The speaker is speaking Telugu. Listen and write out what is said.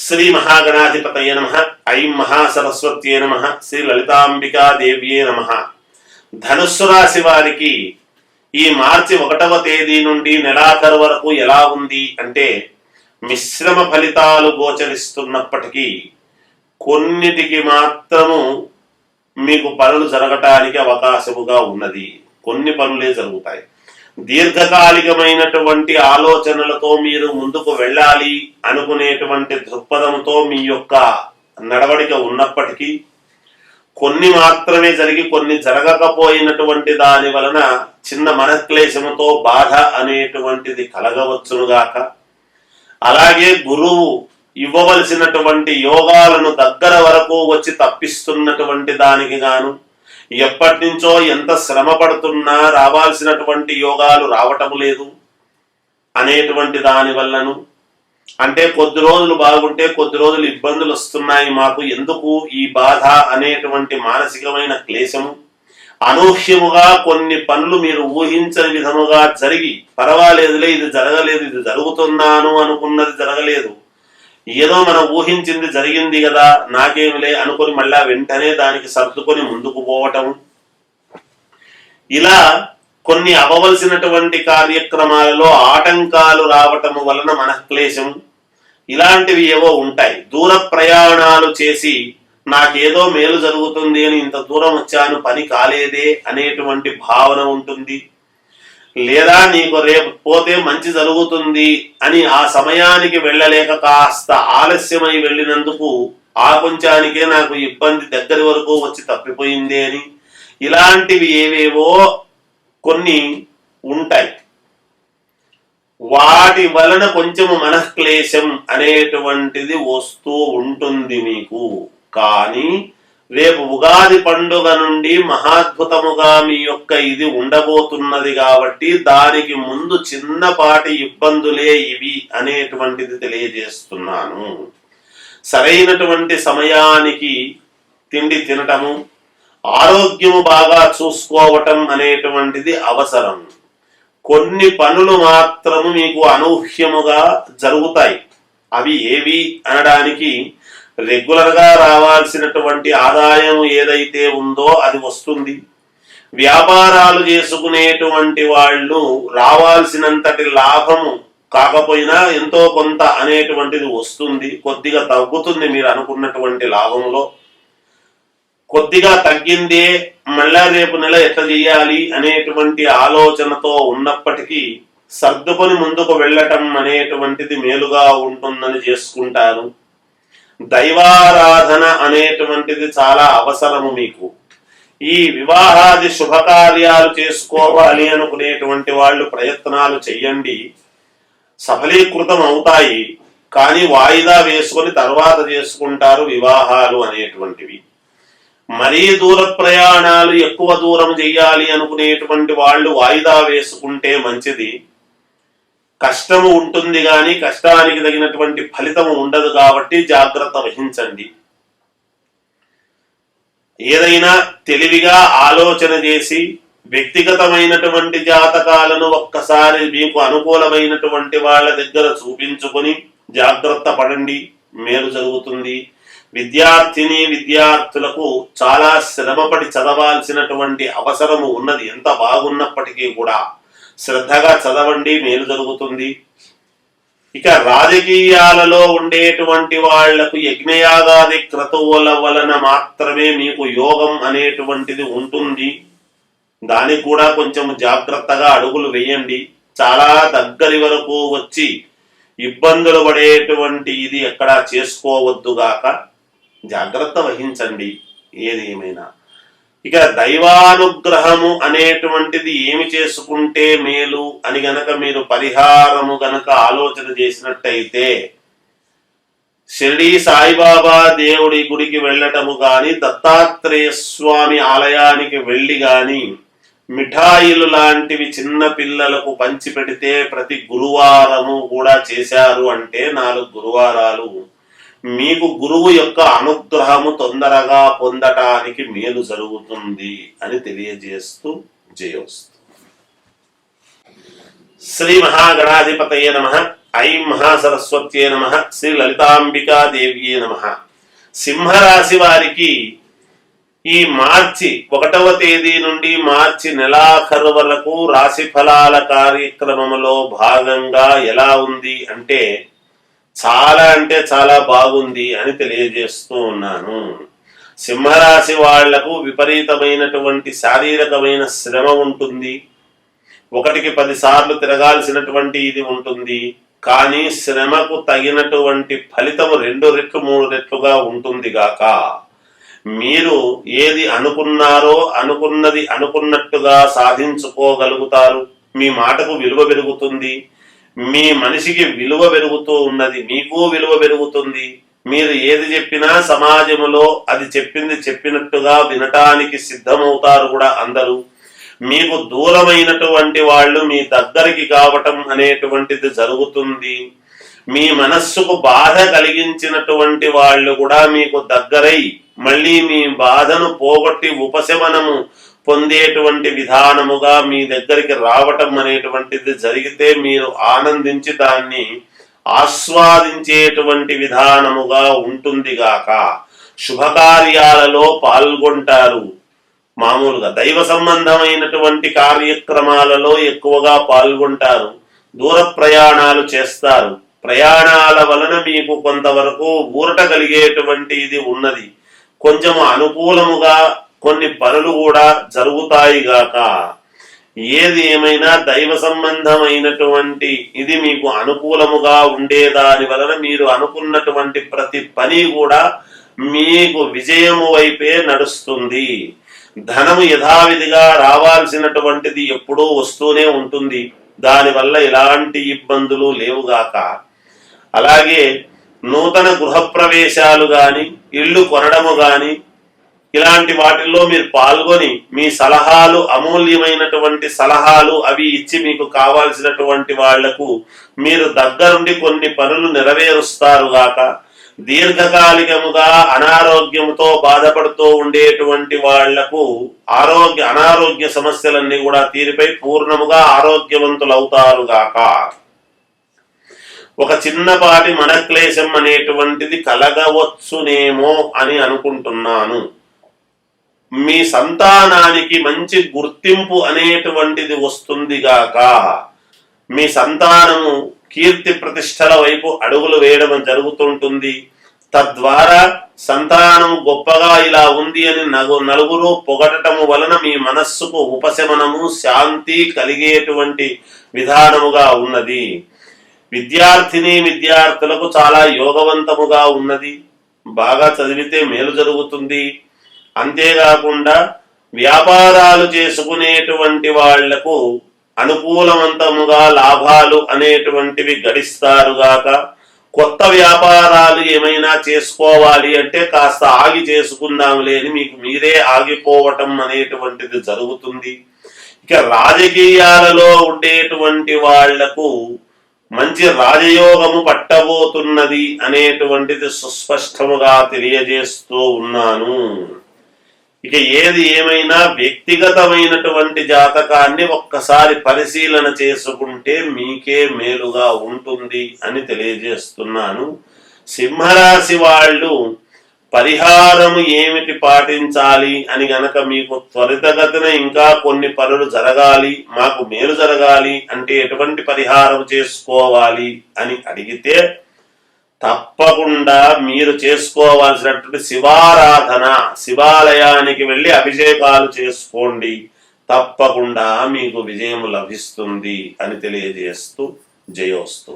శ్రీ మహాగణాధిపతయ నమ ఐం మహాసరస్వత్యే నమ శ్రీ లలితాంబికాదేవ్యే నమ. ధనుస్సు రాశి వారికి ఈ మార్చి ఒకటవ తేదీ నుండి నెలాఖరు వరకు ఎలా ఉంది అంటే మిశ్రమ ఫలితాలు గోచరిస్తున్నప్పటికీ కొన్నిటికి మాత్రము మీకు పనులు జరగటానికి అవకాశముగా ఉన్నది. కొన్ని పనులే జరుగుతాయి. దీర్ఘకాలికమైనటువంటి ఆలోచనలతో మీరు ముందుకు వెళ్ళాలి అనుకునేటువంటి దృక్పథంతో మీ యొక్క నడవడిక ఉన్నప్పటికీ కొన్ని మాత్రమే జరిగి కొన్ని జరగకపోయినటువంటి దాని వలన చిన్న మనక్లేశముతో బాధ అనేటువంటిది కలగవచ్చునుగాక అలాగే గురువు ఇవ్వవలసినటువంటి యోగాలను దగ్గర వరకు వచ్చి తప్పిస్తున్నటువంటి దానికి గాను ఎప్పటి నుంచో ఎంత శ్రమ పడుతున్నా రావాల్సినటువంటి యోగాలు రావటం లేదు. అనేటువంటి దాని వల్లను. అంటే కొద్ది రోజులు బాగుంటే కొద్ది రోజులు ఇబ్బందులు వస్తున్నాయి మాకు. ఎందుకు? ఈ బాధ అనేటువంటి మానసికమైన క్లేశము. అనూహ్యముగా కొన్ని పనులు మీరు ఊహించని విధముగా జరిగి పర్వాలేదులే ఇది జరగలేదు ఇది జరుగుతున్నాను అనుకున్నది జరగలేదు. ఏదో మనం ఊహించింది జరిగింది కదా నాకేమిలే అనుకొని మళ్ళా వెంటనే దానికి సర్దుకొని ముందుకు పోవటం. ఇలా కొన్ని అవ్వవలసినటువంటి కార్యక్రమాలలో ఆటంకాలు రావటము వలన మనఃక్లేశం ఇలాంటివి ఏవో ఉంటాయి. దూర ప్రయాణాలు చేసి నాకేదో మేలు జరుగుతుంది అని ఇంత దూరం వచ్చాను పని కాలేదే అనేటువంటి భావన ఉంటుంది. లేదా నీకు రేపు పోతే మంచి జరుగుతుంది అని ఆ సమయానికి వెళ్ళలేక కాస్త ఆలస్యమై వెళ్ళినందుకు ఆ కొంచానికే నాకు ఇబ్బంది దగ్గర వరకు వచ్చి తప్పిపోయింది అని. ఇలాంటివి ఏవేవో కొన్ని ఉంటాయి. వాటి వలన కొంచెము మనఃక్లేశం అనేటువంటిది వస్తూ ఉంటుంది మీకు. కానీ రేపు ఉగాది పండుగ నుండి మహాద్భుతముగా మీ యొక్క ఇది ఉండబోతున్నది కాబట్టి దానికి ముందు చిన్నపాటి ఇబ్బందులే ఇవి అనేటువంటిది తెలియజేస్తున్నాను. సరైనటువంటి సమయానికి తిండి తినటము ఆరోగ్యము బాగా చూసుకోవటం అనేటువంటిది అవసరం. కొన్ని పనులు మాత్రము మీకు అనూహ్యముగా జరుగుతాయి. అవి ఏవి అనడానికి రెగ్యులర్గా రావాల్సినటువంటి ఆదాయం ఏదైతే ఉందో అది వస్తుంది. వ్యాపారాలు చేసుకునేటువంటి వాళ్ళు రావాల్సినంతటి లాభము కాకపోయినా ఎంతో కొంత అనేటువంటిది వస్తుంది. కొద్దిగా తగ్గుతుంది మీరు అనుకున్నటువంటి లాభంలో. కొద్దిగా తగ్గిందే మళ్ళా రేపు నెల ఎట్లా చేయాలి అనేటువంటి ఆలోచనతో ఉన్నప్పటికీ సర్దుకొని ముందుకు వెళ్ళటం అనేటువంటిది మేలుగా ఉంటుందని చేసుకుంటారు. దైవారాధన అనేటువంటిది చాలా అవసరము మీకు. ఈ వివాహాది శుభకార్యాలు చేసుకోవాలి అనుకునేటువంటి వాళ్ళు ప్రయత్నాలు చెయ్యండి. సఫలీకృతం అవుతాయి. కానీ వాయిదా వేసుకొని తర్వాత చేసుకుంటారు వివాహాలు అనేటువంటివి. మరీ దూర ప్రయాణాలు ఎక్కువ దూరం చెయ్యాలి అనుకునేటువంటి వాళ్ళు వాయిదా వేసుకుంటే మంచిది. కష్టము ఉంటుంది కానీ కష్టానికి తగినటువంటి ఫలితము ఉండదు కాబట్టి జాగ్రత్త వహించండి. ఏదైనా తెలివిగా ఆలోచన చేసి వ్యక్తిగతమైనటువంటి జాతకాలను ఒక్కసారి మీకు అనుకూలమైనటువంటి వాళ్ళ దగ్గర చూపించుకొని జాగ్రత్త పడండి. మేలు జరుగుతుంది. విద్యార్థిని విద్యార్థులకు చాలా శ్రమపడి చదవాల్సినటువంటి అవసరము ఉన్నది. ఎంత బాగున్నప్పటికీ కూడా శ్రద్ధగా చదవండి మేలు జరుగుతుంది. ఇక రాజకీయాలలో ఉండేటువంటి వాళ్ళకు యజ్ఞయాగాది క్రతువుల వలన మాత్రమే మీకు యోగం అనేటువంటిది ఉంటుంది. దానికి కూడా కొంచెం జాగ్రత్తగా అడుగులు వేయండి. చాలా దగ్గరి వరకు వచ్చి ఇబ్బందులు పడేటువంటి ఇది ఎక్కడా చేసుకోవద్దుగాక జాగ్రత్త వహించండి. ఏది ఏమైనా. ఇక దైవానుగ్రహము అనేటువంటిది ఏమి చేసుకుంటే మేలు అని గనక మీరు పరిహారము గనక ఆలోచన చేసినట్టయితే షిరిడి సాయిబాబా దేవుడి గుడికి వెళ్ళటము కానీ దత్తాత్రేయ స్వామి ఆలయానికి వెళ్ళి గాని మిఠాయిలు లాంటివి చిన్న పిల్లలకు పంచి పెడితే ప్రతి గురువారము కూడా చేశారు అంటే నాలుగు గురువారాలు మీకు గురువు యొక్క అనుగ్రహము తొందరగా పొందటానికి మేలు జరుగుతుంది అని తెలియజేస్తూ జయోస్తు. శ్రీ మహాగణాధిపతయ నమ. ఐం మహాసరస్వత్యే నమ. శ్రీ లలితాంబికాదేవ్యే నమ. సింహరాశి వారికి ఈ మార్చి ఒకటవ తేదీ నుండి మార్చి నెలాఖరు వరకు రాశి ఫలాల కార్యక్రమంలో భాగంగా ఎలా ఉంది అంటే చాలా అంటే చాలా బాగుంది అని తెలియజేస్తూ ఉన్నాను. సింహరాశి వాళ్ళకు విపరీతమైనటువంటి శారీరకమైన శ్రమ ఉంటుంది. ఒకటికి పదిసార్లు తిరగాల్సినటువంటి ఇది ఉంటుంది. కానీ శ్రమకు తగినటువంటి ఫలితము రెండు రెట్లు మూడు రెట్లుగా ఉంటుంది గాక. మీరు ఏది అనుకున్నారో అనుకున్నది అనుకున్నట్టుగా సాధించుకోగలుగుతారు. మీ మాటకు విలువ పెరుగుతుంది. మీ మనిషికి విలువ పెరుగుతూ ఉన్నది మీకు విలువ పెరుగుతుంది. మీరు ఏది చెప్పినా సమాజంలో అది చెప్పింది చెప్పినట్టుగా వినటానికి సిద్ధమవుతారు కూడా అందరూ. మీకు దూరమైనటువంటి వాళ్ళు మీ దగ్గరికి కావటం అనేటువంటిది జరుగుతుంది. మీ మనస్సుకు బాధ కలిగించినటువంటి వాళ్ళు కూడా మీకు దగ్గరై మళ్ళీ మీ బాధను పోగొట్టి ఉపశమనము పొందేటువంటి విధానముగా మీ దగ్గరికి రావటం అనేటువంటిది జరిగితే మీరు ఆనందించి దాన్ని ఆస్వాదించేటువంటి విధానముగా ఉంటుంది గాక. శుభకార్యాలలో పాల్గొంటారు. మామూలుగా దైవ సంబంధమైనటువంటి కార్యక్రమాలలో ఎక్కువగా పాల్గొంటారు. దూర ప్రయాణాలు చేస్తారు. ప్రయాణాల వలన మీకు కొంతవరకు ఊరట కలిగేటువంటి ఇది ఉన్నది. కొంచెము అనుకూలముగా కొన్ని పనులు కూడా జరుగుతాయి గాక. ఏది ఏమైనా దైవ సంబంధమైనటువంటి ఇది మీకు అనుకూలముగా ఉండేదాని వలన మీరు అనుకున్నటువంటి ప్రతి పని కూడా మీకు విజయము వైపే నడుస్తుంది. ధనము యథావిధిగా రావాల్సినటువంటిది ఎప్పుడూ వస్తూనే ఉంటుంది. దానివల్ల ఎలాంటి ఇబ్బందులు లేవుగాక అలాగే నూతన గృహప్రవేశాలు గాని ఇల్లు కొనడము గాని ఇలాంటి వాటిల్లో మీరు పాల్గొని మీ సలహాలు అమూల్యమైనటువంటి సలహాలు అవి ఇచ్చి మీకు కావాల్సినటువంటి వాళ్ళకు మీరు దగ్గరుండి కొన్ని పనులు నెరవేరుస్తారు గాక దీర్ఘకాలికముగా అనారోగ్యంతో బాధపడుతూ ఉండేటువంటి వాళ్ళకు ఆరోగ్య అనారోగ్య సమస్యలన్నీ కూడా తీరిపై పూర్ణముగా ఆరోగ్యవంతులవుతారు గాక. ఒక చిన్నపాటి మనక్లేశం అనేటువంటిది కలగవచ్చునేమో అని అనుకుంటున్నాను. మీ సంతానానికి మంచి గుర్తింపు అనేటువంటిది వస్తుంది గాక. మీ సంతానము కీర్తి ప్రతిష్టల వైపు అడుగులు వేయడం జరుగుతుంటుంది. తద్వారా సంతానం గొప్పగా ఇలా ఉంది అని నగు నలుగురు పొగడటము వలన మీ మనస్సుకు ఉపశమనము శాంతి కలిగేటువంటి విధానముగా ఉన్నది. విద్యార్థిని విద్యార్థులకు చాలా యోగవంతముగా ఉన్నది. బాగా చదివితే మేలు జరుగుతుంది. అంతేకాకుండా వ్యాపారాలు చేసుకునేటువంటి వాళ్ళకు అనుకూలవంతముగా లాభాలు అనేటువంటివి గడిస్తారుగాక కొత్త వ్యాపారాలు ఏమైనా చేసుకోవాలి అంటే కాస్త ఆగి చేసుకుందాంలే అని మీకు మీరే ఆగిపోవటం అనేటువంటిది జరుగుతుంది. ఇక రాజకీయాలలో ఉండేటువంటి వాళ్ళకు మంచి రాజయోగము పట్టబోతున్నది అనేటువంటిది సుస్పష్టముగా తెలియజేస్తూ ఉన్నాను. ఇక ఏది ఏమైనా వ్యక్తిగతమైనటువంటి జాతకాన్ని ఒక్కసారి పరిశీలన చేసుకుంటే మీకే మేలుగా ఉంటుంది అని తెలియజేస్తున్నాను. సింహరాశి వాళ్ళు పరిహారము ఏమిటి పాటించాలి అని గనక మీకు త్వరితగతిన ఇంకా కొన్ని పనులు జరగాలి మాకు మేలు జరగాలి అంటే ఎటువంటి పరిహారం చేసుకోవాలి అని అడిగితే తప్పకుండా మీరు చేసుకోవాల్సినటువంటి శివారాధన శివాలయానికి వెళ్ళి అభిషేకాలు చేసుకోండి. తప్పకుండా మీకు విజయం లభిస్తుంది అని తెలియజేస్తూ జయోస్తు.